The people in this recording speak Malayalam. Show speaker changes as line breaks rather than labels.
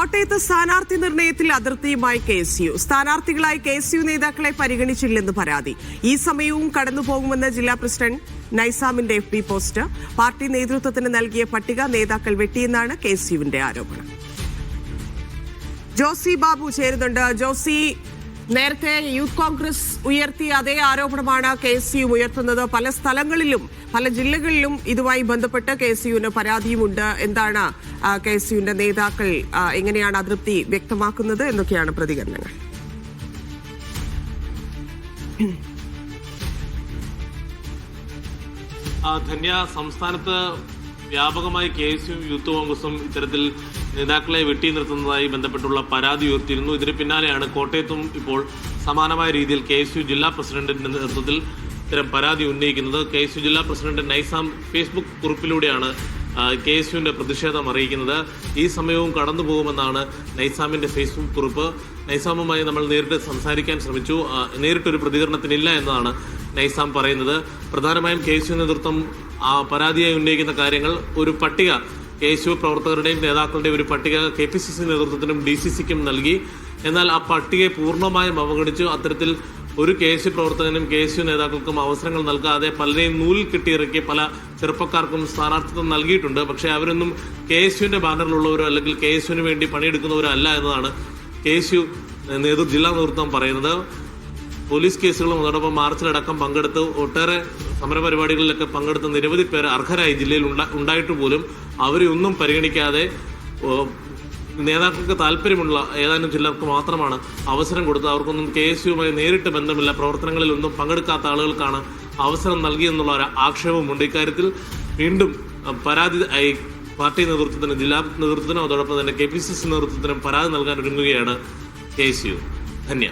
കോട്ടയത്ത് സ്ഥാനാർത്ഥി നിർണയത്തിൽ അതിർത്തിയുമായി കെ എസ് യു. സ്ഥാനാർത്ഥികളായി കെ എസ് യു നേതാക്കളെ പരിഗണിച്ചില്ലെന്ന് പരാതി. ഈ സമയവും കടന്നുപോകുമെന്ന് ജില്ലാ പ്രസിഡന്റ് നൈസാമിന്റെ എഫ് പി പോസ്റ്റ്. പാർട്ടി നേതൃത്വത്തിന് നൽകിയ പട്ടിക നേതാക്കൾ വെട്ടിയെന്നാണ് കെ എസ് യുവിന്റെ ആരോപണം. ജോസി ബാബു ചേരുന്നുണ്ട്. ജോസി നേരത്തെ യൂത്ത് കോൺഗ്രസ് ഉയർത്തിയ അതേ ആരോപണമാണ് കെ എസ് യു ഉയർത്തുന്നത്. പല സ്ഥലങ്ങളിലും പല ജില്ലകളിലും ഇതുമായി ബന്ധപ്പെട്ട് കെ എസ് യുവിന് പരാതിയുമുണ്ട്. എന്താണ് കെ എസ് യുവിന്റെ നേതാക്കൾ എങ്ങനെയാണ് അതൃപ്തി വ്യക്തമാക്കുന്നത്? എന്നൊക്കെയാണ് പ്രതികരണങ്ങൾ.
ധന്യ സംസ്ഥാനത്ത് വ്യാപകമായി കെ എസ് യു യൂത്ത് കോൺഗ്രസും ഇത്തരത്തിൽ നേതാക്കളെ വെട്ടി നിർത്തുന്നതായി ബന്ധപ്പെട്ടുള്ള പരാതി ഉയർത്തിയിരുന്നു. ഇതിന് പിന്നാലെയാണ് കോട്ടയത്തും ഇപ്പോൾ സമാനമായ രീതിയിൽ കെ എസ് യു ജില്ലാ പ്രസിഡന്റിന്റെ നേതൃത്വത്തിൽ ഇത്തരം പരാതി ഉന്നയിക്കുന്നത്. കെ എസ് യു ജില്ലാ പ്രസിഡന്റ് നൈസാം ഫേസ്ബുക്ക് കുറിപ്പിലൂടെയാണ് കെ എസ് യുവിന്റെ പ്രതിഷേധം അറിയിക്കുന്നത്. ഈ സമയവും കടന്നു പോകുമെന്നാണ് നൈസാമിന്റെ ഫേസ്ബുക്ക് കുറിപ്പ്. നൈസാമുമായി നമ്മൾ നേരിട്ട് സംസാരിക്കാൻ ശ്രമിച്ചു. നേരിട്ടൊരു പ്രതികരണത്തിനില്ല എന്നതാണ് നൈസാം പറയുന്നത്. പ്രധാനമായും കെ എസ് നേതൃത്വം പരാതിയായി ഉന്നയിക്കുന്ന കാര്യങ്ങൾ ഒരു പട്ടിക കെ എസ് യു പ്രവർത്തകരുടെയും നേതാക്കളുടെയും ഒരു പട്ടിക കെ പി സി സി നേതൃത്വത്തിനും ഡി സി സിക്കും നൽകി. എന്നാൽ ആ പട്ടികയെ പൂർണമായും അവഗണിച്ചു. അത്തരത്തിൽ ഒരു കെ എസ് യു പ്രവർത്തകനും കെ എസ് യു നേതാക്കൾക്കും അവസരങ്ങൾ നൽകാതെ പലരെയും നൂലിൽ കെട്ടിയിറക്കി പല ചെറുപ്പക്കാർക്കും സ്ഥാനാർത്ഥിത്വം നൽകിയിട്ടുണ്ട്. പക്ഷേ അവരൊന്നും കെ എസ് യുവിന്റെ ബാനറിലുള്ളവരോ അല്ലെങ്കിൽ കെ എസ് യുവിന് വേണ്ടി പണിയെടുക്കുന്നവരോ അല്ല എന്നതാണ് കെ എസ് യു നേതൃ ജില്ലാ നേതൃത്വം പറയുന്നത്. പോലീസ് കേസുകളും അതോടൊപ്പം മാർച്ചിലടക്കം പങ്കെടുത്ത് ഒട്ടേറെ സമരപരിപാടികളിലൊക്കെ പങ്കെടുത്ത നിരവധി പേർ അർഹരായി ജില്ലയിൽ ഉണ്ടായിട്ട് പോലും അവരെ ഒന്നും പരിഗണിക്കാതെ നേതാക്കൾക്ക് താല്പര്യമുള്ള ഏതാനും ചിലർക്ക് മാത്രമാണ് അവസരം കൊടുത്ത് അവർക്കൊന്നും കെ എസ് യുമായി നേരിട്ട് ബന്ധമില്ല. പ്രവർത്തനങ്ങളിൽ ഒന്നും പങ്കെടുക്കാത്ത ആളുകൾക്കാണ് അവസരം നൽകിയെന്നുള്ള ഒരു ആക്ഷേപമുണ്ട്. ഇക്കാര്യത്തിൽ വീണ്ടും പരാതി പാർട്ടി നേതൃത്വത്തിന് ജില്ലാ നേതൃത്വത്തിനും അതോടൊപ്പം തന്നെ കെ പി സി സി നേതൃത്വത്തിനും പരാതി നൽകാൻ ഒരുങ്ങുകയാണ് കെ എസ് യു. ധന്യ